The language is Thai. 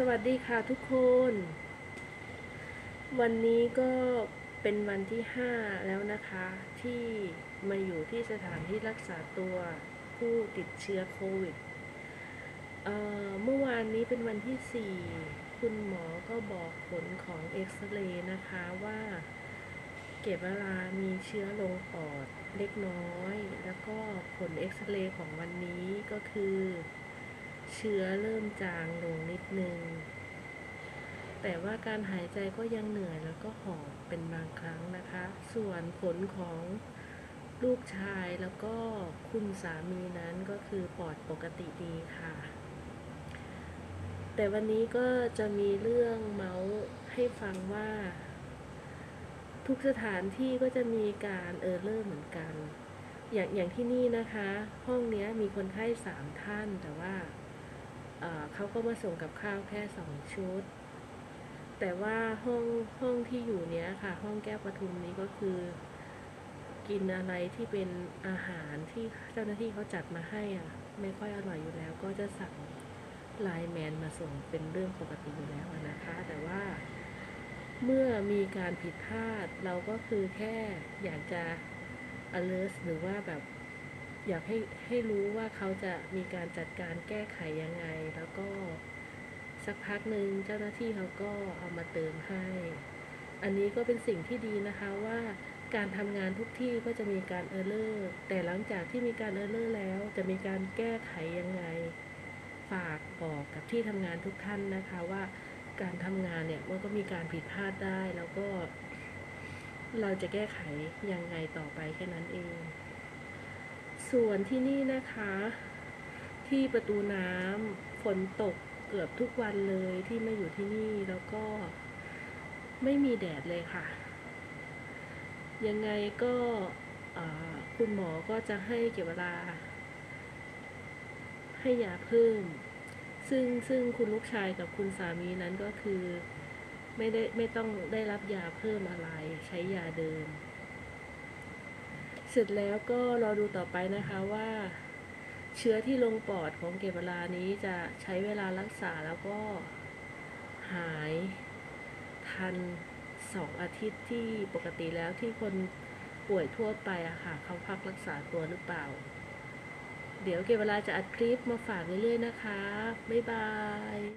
สวัสดีค่ะทุกคน วันนี้ก็เป็นวันที่ 5 แล้วนะคะ ที่มาอยู่ที่สถานที่รักษาตัวผู้ติดเชื้อโควิดเอ่อเมื่อวานนี้เป็นวันที่ 4 คุณหมอก็บอกผลของเอ็กซเรย์นะคะว่าเก็บเวลามีเชื้อลงปอดเล็กน้อย แล้วก็ผลเอ็กซเรย์ของวันนี้ก็คือ เชื้อเริ่มจางลงนิดนึง แต่ว่าการหายใจก็ยังเหนื่อยแล้วก็หอบเป็นบางครั้งนะคะ ส่วนผลของลูกชายแล้วก็คุณสามีนั้นก็คือปอดปกติดีค่ะ แต่วันนี้ก็จะมีเรื่องเมาส์ให้ฟังว่า ทุกสถานที่ก็จะมีการเออเลอร์เหมือนกัน อย่างอย่างที่นี่นะคะ ห้องนี้มีคนไข้สามท่านแต่ว่า เขาก็มาส่งกับข้าวแค่สองชุด แต่ว่าห้องห้องที่อยู่เนี้ยค่ะ ห้องแก้วปทุมนี้ก็คือ กินอะไรที่เป็นอาหารที่เจ้าหน้าที่เขาจัดมาให้อะ ไม่ค่อยอร่อยอยู่แล้ว ก็จะสั่งไลน์แมนมาส่งเป็นเรื่องปกติอยู่แล้วนะคะ แต่ว่าเมื่อมีการผิดพลาดเราก็คือแค่อยากจะ alert หรือว่าแบบ อยากให้ให้รู้ว่าเขาจะมีการจัดการแก้ไขยังไง แล้วก็สักพักหนึ่งเจ้าหน้าที่เขาก็เอามาเติมให้ อันนี้ก็เป็นสิ่งที่ดีนะคะว่าการทำงานทุกที่ก็จะมีการเออร์เลอร์ แต่หลังจากที่มีการเออร์เลอร์แล้ว จะมีการแก้ไขยังไง ฝากบอกกับที่ทำงานทุกท่านนะคะว่าการทำงานเนี่ยมันก็มีการผิดพลาดได้แล้วก็ เราจะแก้ไขยังไงต่อไปแค่นั้นเอง ส่วนที่นี่นะคะ ที่ประตูน้ำฝนตกเกือบทุกวันเลยที่มาอยู่ที่นี่แล้วก็ไม่มีแดดเลยค่ะ ยังไงก็คุณหมอก็จะให้เก็บเวลา ให้ยาเพิ่ม ซึ่งซึ่งคุณลูกชายกับคุณสามีนั้นก็คือ ไม่ได้ไม่ต้องได้รับยาเพิ่มอะไรใช้ยาเดิม สร็จแล้วก็รอดูต่อไปนะคะว่าเชื้อที่ลงปอดของเก็บลานี้จะใช้เวลารักษาแล้วก็หายทันสองอาทิตย์ที่ปกติแล้วที่คนป่วยทั่วไปอะค่ะเขาพักรักษาตัวหรือเปล่า เดี๋ยวเก็บลาจะอัดคลิปมาฝากเรื่อยๆนะคะ บ๊ายบาย